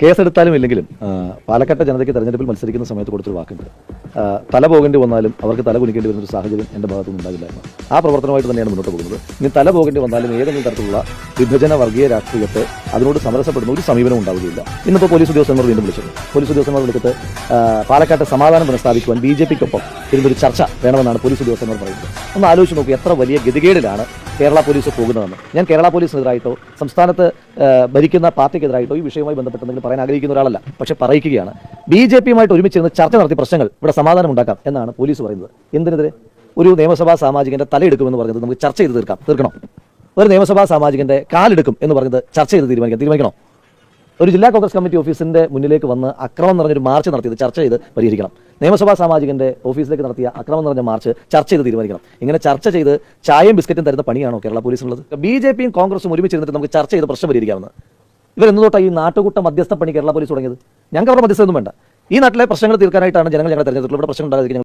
കേസെടുത്താലും ഇല്ലെങ്കിലും പാലക്കാട്ടെ ജനതയ്ക്ക് തെരഞ്ഞെടുപ്പിൽ മത്സരിക്കുന്ന സമയത്ത് കൊടുത്തൊരു വാക്കുണ്ട്. തല പോകേണ്ടി വന്നാലും അവർക്ക് തല കുനിക്കേണ്ടി വരുന്ന ഒരു സാഹചര്യം എന്റെ ഭാഗത്തുനിന്ന് ഉണ്ടാകില്ലായിരുന്നു ആ പ്രവർത്തനമായിട്ട് തന്നെയാണ് മുന്നോട്ട് പോകുന്നത്. ഇനി തല പോകേണ്ടി വന്നാലും ഏതെങ്കിലും തരത്തിലുള്ള വിഭജന വർഗീയ രാഷ്ട്രീയത്തെ അതിനോട് സമരസപ്പെടുന്ന ഒരു സമീപനം ഉണ്ടാവുകയില്ല. ഇന്നിപ്പോൾ പോലീസ് ഉദ്യോഗസ്ഥന്മാർ വീണ്ടും വിളിച്ചത് പോലീസ് ഉദ്യോഗസ്ഥന്മാർ വിളിച്ചിട്ട് പാലക്കാട്ടെ സമാധാനം പുനഃസ്ഥാപിക്കുവാൻ ബി ജെ പിക്കൊപ്പം ഇതിനൊരു ചർച്ച വേണമെന്നാണ് പോലീസ് ഉദ്യോഗസ്ഥന്മാർ പറയുന്നത്. ഒന്ന് ആലോചിച്ച് നോക്കൂ എത്ര വലിയ ഗതികേടിലാണ് കേരള പോലീസ് പോകുന്നതെന്ന്. ഞാൻ കേരള പോലീസിനെതിരായിട്ടോ സംസ്ഥാനത്ത് ഭരിക്കുന്ന പാർട്ടിക്കെതിരായിട്ടോ ഈ വിഷയവുമായി ബന്ധപ്പെട്ട് എന്തെങ്കിലും പറയാൻ ആഗ്രഹിക്കുന്ന ഒരാളല്ല. പക്ഷെ പറയിക്കുകയാണ്. ബി ജെ പിയുമായിട്ട് ഒരുമിച്ചിരുന്ന് ചർച്ച നടത്തിയ പ്രശ്നങ്ങൾ ഇവിടെ സമാധാനം ഉണ്ടാക്കാം എന്നാണ് പോലീസ് പറയുന്നത്. എന്തിനെതിരെ? ഒരു നിയമസഭാ സാമാജികന്റെ തലയെടുക്കുമെന്ന് പറഞ്ഞത് നമുക്ക് ചർച്ച ചെയ്ത് തീർക്കാം. തീർക്കണം? ഒരു നിയമസഭാ സാമാജികന്റെ കാലെടുക്കും എന്ന് പറഞ്ഞത് ചർച്ച ചെയ്ത് തീരുമാനിക്കാം. തീരുമാനിക്കണോ? ഒരു ജില്ലാ കോൺഗ്രസ് കമ്മിറ്റി ഓഫീസിന്റെ മുന്നിലേക്ക് വന്ന് അക്രമം നിറഞ്ഞൊരു മാർച്ച് നടത്തിയത് ചർച്ച ചെയ്ത് പരിഹരിക്കണം. നിയമസഭാ സാമാജികന്റെ ഓഫീസിലേക്ക് നടത്തിയ അക്രമം നിറഞ്ഞ മാർച്ച് ചർച്ച ചെയ്ത് തീരുമാനിക്കണം. ഇങ്ങനെ ചർച്ച ചെയ്ത് ചായയും ബിസ്ക്കറ്റും തരുന്ന പണിയാണോ കേരള പോലീസിനുള്ളത്? ബി ജെ പിയും കോൺഗ്രസും ഒരുമിച്ചിരുന്നിട്ട് നമുക്ക് ചർച്ച ചെയ്ത് പ്രശ്നം പരിഹരിക്കാമെന്ന്. ഇവരെന്ന് തൊട്ടാണ് ഈ നാട്ടുകൂട്ട മധ്യസ്ഥ പണി കേരള പോലീസ് തുടങ്ങിയത്? ഞങ്ങൾക്ക് അവരുടെ മധ്യസ്ഥ ഒന്നും വേണ്ട. ഈ നാട്ടിലെ പ്രശ്നങ്ങൾ തീർക്കാനായിട്ടാണ് ജനങ്ങൾ ഞങ്ങളെ തെരഞ്ഞെടുത്തുള്ളത് ഇവിടെ പ്രശ്നം ഉണ്ടാകാതിരിക്കാൻ